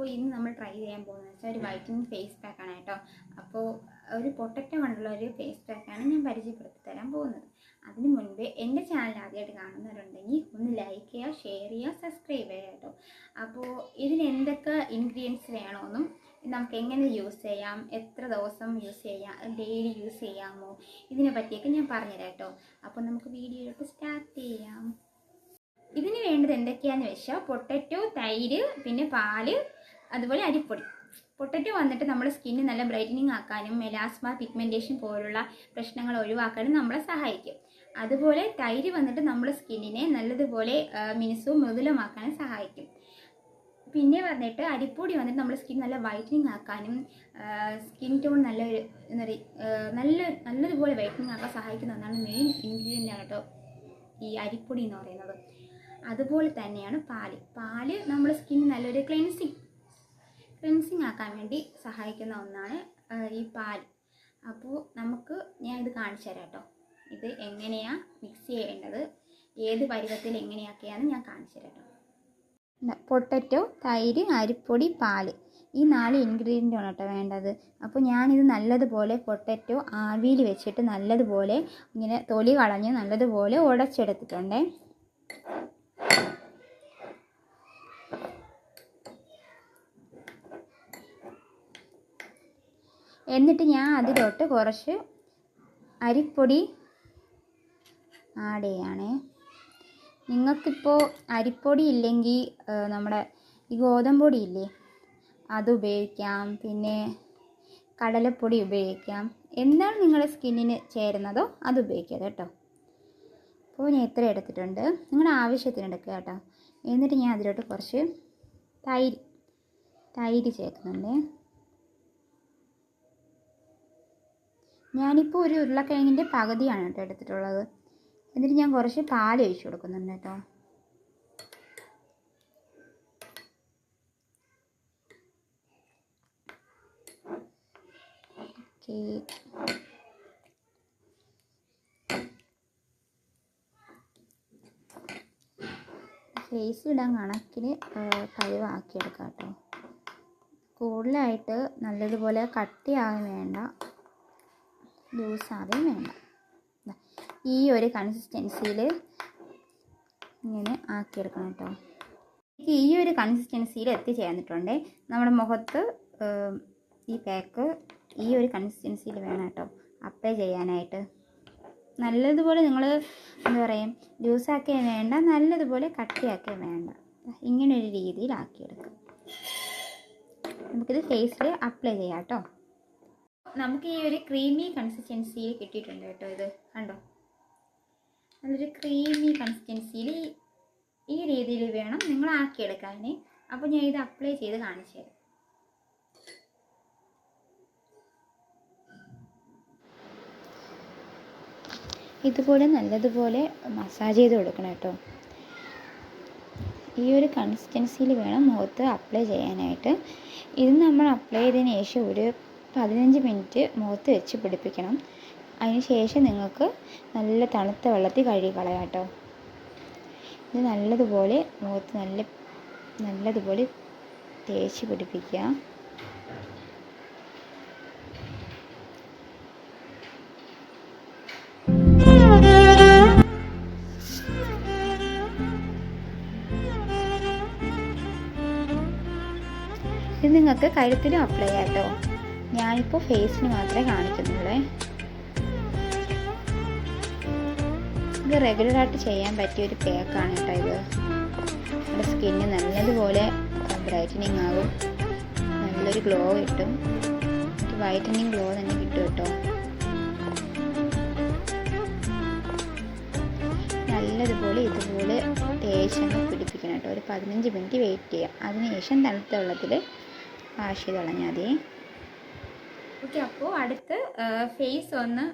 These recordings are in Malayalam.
അപ്പോൾ ഇന്ന് നമ്മൾ ട്രൈ ചെയ്യാൻ പോകുന്നത് വെച്ചാൽ ഒരു വൈറ്റനിങ് ഫേസ് പാക്കാണ് കേട്ടോ. അപ്പോൾ ഒരു പൊട്ടറ്റ കൊണ്ടുള്ള ഒരു ഫേസ് പാക്കാണ് ഞാൻ പരിചയപ്പെടുത്തി തരാൻ പോകുന്നത്. അതിന് മുൻപ് എന്റെ ചാനൽ ആദ്യമായിട്ട് കാണുന്നവരുണ്ടെങ്കിൽ ഒന്ന് ലൈക്ക് ചെയ്യുക ഷെയർ ചെയ്യുക സബ്സ്ക്രൈബ് ചെയ്യുക കേട്ടോ. അപ്പോൾ ഇതിന് എന്തൊക്കെ ഇൻഗ്രീഡിയൻസ് വേണമെന്നും നമുക്ക് എങ്ങനെ യൂസ് ചെയ്യാം എത്ര ദിവസം യൂസ് ചെയ്യാം ഡെയിലി യൂസ് ചെയ്യാമോ ഇതിനെ പറ്റിയൊക്കെ ഞാൻ പറഞ്ഞുതരാം കേട്ടോ. അപ്പോൾ നമുക്ക് വീഡിയോയിലോട്ട് സ്റ്റാർട്ട് ചെയ്യാം. ഇതിന് വേണ്ടത് എന്തൊക്കെയാണെന്ന് വെച്ചാൽ പൊട്ടറ്റോ തൈര് പിന്നെ പാൽ അതുപോലെ അരിപ്പൊടി. പൊട്ടറ്റോ വന്നിട്ട് നമ്മുടെ സ്കിന്ന് നല്ല ബ്രൈറ്റനിങ് ആക്കാനും മെലാസ്മ പിഗ്മെന്റേഷൻ പോലുള്ള പ്രശ്നങ്ങൾ ഒഴിവാക്കാനും നമ്മളെ സഹായിക്കും. അതുപോലെ തൈര് വന്നിട്ട് നമ്മുടെ സ്കിന്നിനെ നല്ലതുപോലെ മിനുസവും മൃദുലമാക്കാനും സഹായിക്കും. പിന്നെ വന്നിട്ട് അരിപ്പൊടി വന്നിട്ട് നമ്മുടെ സ്കിൻ നല്ല വൈറ്റനിങ് ആക്കാനും സ്കിൻ ടോൺ പറയുക നല്ല നല്ലതുപോലെ വൈറ്റനിങ് ആക്കാൻ സഹായിക്കുന്ന ഒന്നാണ് മെയിൻ ഇൻഗ്രീഡിയന്റ് കേട്ടോ ഈ അരിപ്പൊടി എന്ന് പറയുന്നത്. അതുപോലെ തന്നെയാണ് പാൽ. പാൽ നമ്മുടെ സ്കിൻ നല്ലൊരു ക്ലെൻസിങ് ക്ലെൻസിങ് ആക്കാൻ വേണ്ടി സഹായിക്കുന്ന ഒന്നാണ് ഈ പാൽ അപ്പോൾ നമുക്ക് ഞാൻ ഇത് കാണിച്ചു തരാം കേട്ടോ ഇത് എങ്ങനെയാണ് മിക്സ് ചെയ്യേണ്ടത് ഏത് പരുവത്തിൽ എങ്ങനെയൊക്കെയാണ് ഞാൻ കാണിച്ചു തരാം കേട്ടോ പൊട്ടറ്റോ തൈര് അരിപ്പൊടി പാൽ. ഈ നാല് ഇൻഗ്രീഡിയന്റ് ആണ് കേട്ടോ വേണ്ടത്. അപ്പോൾ ഞാനിത് നല്ലതുപോലെ പൊട്ടറ്റോ ആവിയിൽ വെച്ചിട്ട് നല്ലതുപോലെ ഇങ്ങനെ തൊലി കളഞ്ഞ് നല്ലതുപോലെ ഉടച്ചെടുത്തിട്ടുണ്ടേ എന്നിട്ട് ഞാൻ അതിലോട്ട് കുറച്ച് അരിപ്പൊടി ആഡ് ചെയ്യണേ. നിങ്ങൾക്കിപ്പോൾ അരിപ്പൊടി ഇല്ലെങ്കിൽ നമ്മുടെ ഈ ഗോതമ്പൊടി ഇല്ലേ അത് ഉപയോഗിക്കാം. പിന്നെ കടലപ്പൊടി ഉപയോഗിക്കാം. എന്താണ് നിങ്ങളുടെ സ്കിന്നിന് ചേരുന്നതോ അത് ഉപയോഗിക്കാം കേട്ടോ. അപ്പോൾ ഞാൻ ഇത്ര എടുത്തിട്ടുണ്ട്. നിങ്ങളുടെ ആവശ്യത്തിന് എടുക്കുക കേട്ടോ. എന്നിട്ട് ഞാൻ അതിലോട്ട് കുറച്ച് തൈര് തൈര് ചേർക്കുന്നുണ്ട്. ഞാനിപ്പോൾ ഒരു ഉരുളക്കിഴങ്ങിന്റെ പകുതിയാണ് കേട്ടോ എടുത്തിട്ടുള്ളത്. എന്നിട്ട് ഞാൻ കുറച്ച് പാൽ ഒഴിച്ചു കൊടുക്കുന്നുണ്ട് കേട്ടോ. ഫേസ് ഇടാൻ കണക്കിന് കഴിവാക്കിയെടുക്കാം കേട്ടോ. കൂടുതലായിട്ട് നല്ലതുപോലെ കട്ടിയാകും വേണ്ട. ലൂസാകുകയും വേണ്ട ഈ ഒരു കൺസിസ്റ്റൻസിയിൽ ഇങ്ങനെ ആക്കിയെടുക്കണം കേട്ടോ. ഈ ഒരു കൺസിസ്റ്റൻസിയിൽ എത്തിച്ചേർന്നിട്ടുണ്ട് നമ്മുടെ മുഖത്ത് ഈ പാക്ക് ഈ ഒരു കൺസിസ്റ്റൻസിയിൽ വേണം കേട്ടോ. അപ്ലൈ ചെയ്യാനായിട്ട്. നല്ലതുപോലെ നിങ്ങൾ എന്താ പറയുക ലൂസാക്കുകയും വേണ്ട നല്ലതുപോലെ കട്ടിയാക്കുകയും വേണ്ട. ഇങ്ങനെ ഒരു രീതിയിൽ ആക്കിയെടുക്കാം നമുക്കിത് ഫേസിൽ അപ്ലൈ ചെയ്യാം കേട്ടോ. നമുക്ക് ഈ ഒരു ക്രീമി കൺസിസ്റ്റൻസിയിൽ കിട്ടിയിട്ടുണ്ട് കേട്ടോ ഇത്. കണ്ടോ? നല്ലൊരു ക്രീമി കൺസിസ്റ്റൻസിയിൽ ഈ രീതിയിൽ വേണം നിങ്ങൾ ആക്കിയെടുക്കാൻ അപ്പോൾ ഞാൻ ഇത് അപ്ലൈ ചെയ്ത് കാണിച്ചു തരാം. ഇതുപോലെ നല്ലതുപോലെ മസാജ് ചെയ്ത് കൊടുക്കണം കേട്ടോ. ഈ ഒരു കൺസിസ്റ്റൻസിയിൽ വേണം മുഖത്ത് അപ്ലൈ ചെയ്യാനായിട്ട്. ഇത് നമ്മൾ അപ്ലൈ ചെയ്തതിന് ശേഷം ഒരു പതിനഞ്ച് മിനിറ്റ് മുഖത്ത് വെച്ച് പിടിപ്പിക്കണം. അതിന് ശേഷം നിങ്ങൾക്ക് നല്ല തണുത്ത വെള്ളത്തിൽ കഴുകി കളയാം കേട്ടോ. ഇത് നല്ലതുപോലെ മുഖത്ത് നല്ല നല്ലതുപോലെ തേച്ച് പിടിപ്പിക്കുക. ഇത് നിങ്ങൾക്ക് കഴുത്തിലും അപ്ലൈ കേട്ടോ. ഞാനിപ്പോൾ ഫേസിന് മാത്രമേ കാണിക്കുന്നുള്ളേ. ഇത് റെഗുലറായിട്ട് ചെയ്യാൻ പറ്റിയ ഒരു പേക്കാണ് കേട്ടോ ഇത്. നമ്മുടെ സ്കിന്ന് നല്ലതുപോലെ ബ്രൈറ്റനിങ് ആകും. നല്ലൊരു ഗ്ലോ കിട്ടും. വൈറ്റനിങ് ഗ്ലോ തന്നെ കിട്ടും കേട്ടോ. നല്ലതുപോലെ ഇതുപോലെ തേച്ചങ്ങ് പിടിപ്പിക്കണം കേട്ടോ. ഒരു പതിനഞ്ച് മിനിറ്റ് വെയിറ്റ് ചെയ്യാം. അതിനുശേഷം തണുത്ത വെള്ളത്തിൽ വാഷ് ചെയ്ത് കളഞ്ഞാൽ മതി. ഓക്കെ അപ്പോൾ അടുത്ത് ഫേസ് ഒന്ന്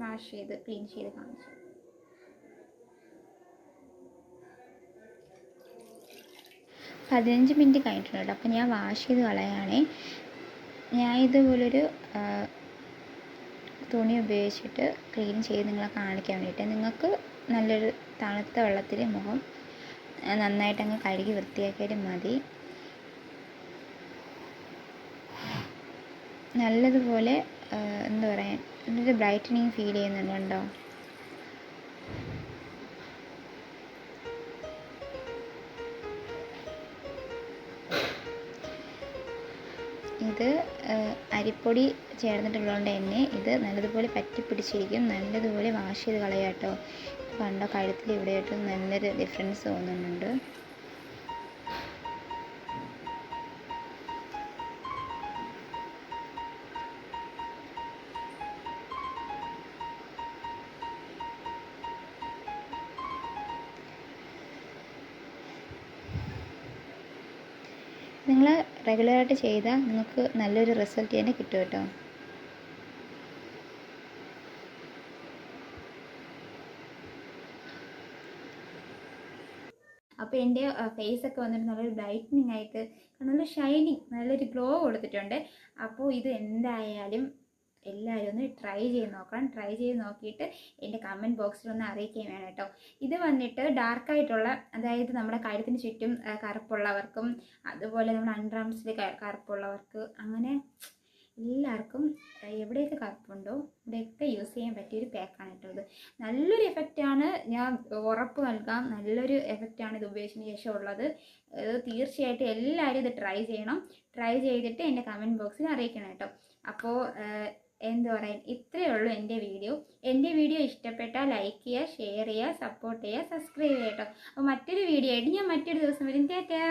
വാഷ് ചെയ്ത് ക്ലീൻ ചെയ്ത് കാണിച്ചു. പതിനഞ്ച് മിനിറ്റ് കഴിഞ്ഞിട്ടുണ്ട് അപ്പോൾ ഞാൻ വാഷ് ചെയ്ത് കളയാണേ ഞാൻ ഇതുപോലൊരു തുണി ഉപയോഗിച്ചിട്ട് ക്ലീൻ ചെയ്ത് നിങ്ങളെ കാണിക്കാൻ വേണ്ടിയിട്ട് നിങ്ങൾക്ക് നല്ലൊരു തണുത്ത വെള്ളത്തിൽ മുഖം നന്നായിട്ടങ്ങ് കഴുകി വൃത്തിയാക്കിയാലും മതി. നല്ലതുപോലെ എന്താ പറയുക നല്ലൊരു ബ്രൈറ്റനിങ് ഫീൽ ചെയ്യുന്നുണ്ട്? ഇത് അരിപ്പൊടി ചേർന്നിട്ടുള്ളതുകൊണ്ട് തന്നെ ഇത് നല്ലതുപോലെ പറ്റിപ്പിടിച്ചിരിക്കും നല്ലതുപോലെ വാഷ് ചെയ്ത് കളയാട്ടോ കണ്ടോ കഴുത്തിൽ ഇവിടെയായിട്ട് നല്ലൊരു ഡിഫറൻസ് തോന്നുന്നുണ്ട്. നിങ്ങൾ റെഗുലറായിട്ട് ചെയ്താൽ നിങ്ങൾക്ക് നല്ലൊരു റിസൾട്ട് തന്നെ കിട്ടും കേട്ടോ. അപ്പോൾ എന്റെ ഫേസ് ഒക്കെ വന്നിട്ട് നല്ലൊരു ബ്രൈറ്റനിങ് ആയിട്ട് നല്ല ഷൈനിങ് നല്ലൊരു ഗ്ലോ കൊടുത്തിട്ടുണ്ട്. അപ്പോൾ ഇത് എന്തായാലും എല്ലാവരും ഒന്ന് ട്രൈ ചെയ്ത് നോക്കണം. ട്രൈ ചെയ്ത് നോക്കിയിട്ട് എന്റെ കമന്റ് ബോക്സിൽ ഒന്ന് അറിയിക്കുകയും വേണം കേട്ടോ. ഇത് വന്നിട്ട് ഡാർക്കായിട്ടുള്ള അതായത് നമ്മുടെ കഴുത്തിന് ചുറ്റും കറുപ്പുള്ളവർക്കും അതുപോലെ നമ്മുടെ അൺറാംസിൽ കറുപ്പുള്ളവർക്ക് അങ്ങനെ എല്ലാവർക്കും എവിടെയൊക്കെ കറുപ്പുണ്ടോ ഇവിടെയൊക്കെ യൂസ് ചെയ്യാൻ പറ്റിയൊരു പാക്കാണ് കേട്ടോ ഇത്. നല്ലൊരു എഫക്റ്റാണ് ഞാൻ ഉറപ്പ് നൽകാം. നല്ലൊരു എഫക്റ്റാണ് ഇത് ഉപയോഗിച്ചതിന് ശേഷം ഉള്ളത്. ഇത് തീർച്ചയായിട്ടും എല്ലാവരും ഇത് ട്രൈ ചെയ്യണം. ട്രൈ ചെയ്തിട്ട് എന്റെ കമന്റ് ബോക്സിൽ അറിയിക്കണം കേട്ടോ. അപ്പോൾ എന്താ പറയാൻ ഇത്രയേ ഉള്ളൂ എന്റെ വീഡിയോ. എന്റെ വീഡിയോ ഇഷ്ടപ്പെട്ടാൽ ലൈക്ക് ചെയ്യുക ഷെയർ ചെയ്യുക സപ്പോർട്ട് ചെയ്യുക സബ്സ്ക്രൈബ് ചെയ്യുക കേട്ടോ. അപ്പോൾ മറ്റൊരു വീഡിയോ ആയിട്ട് ഞാൻ മറ്റൊരു ദിവസം വരും. ടാറ്റാ.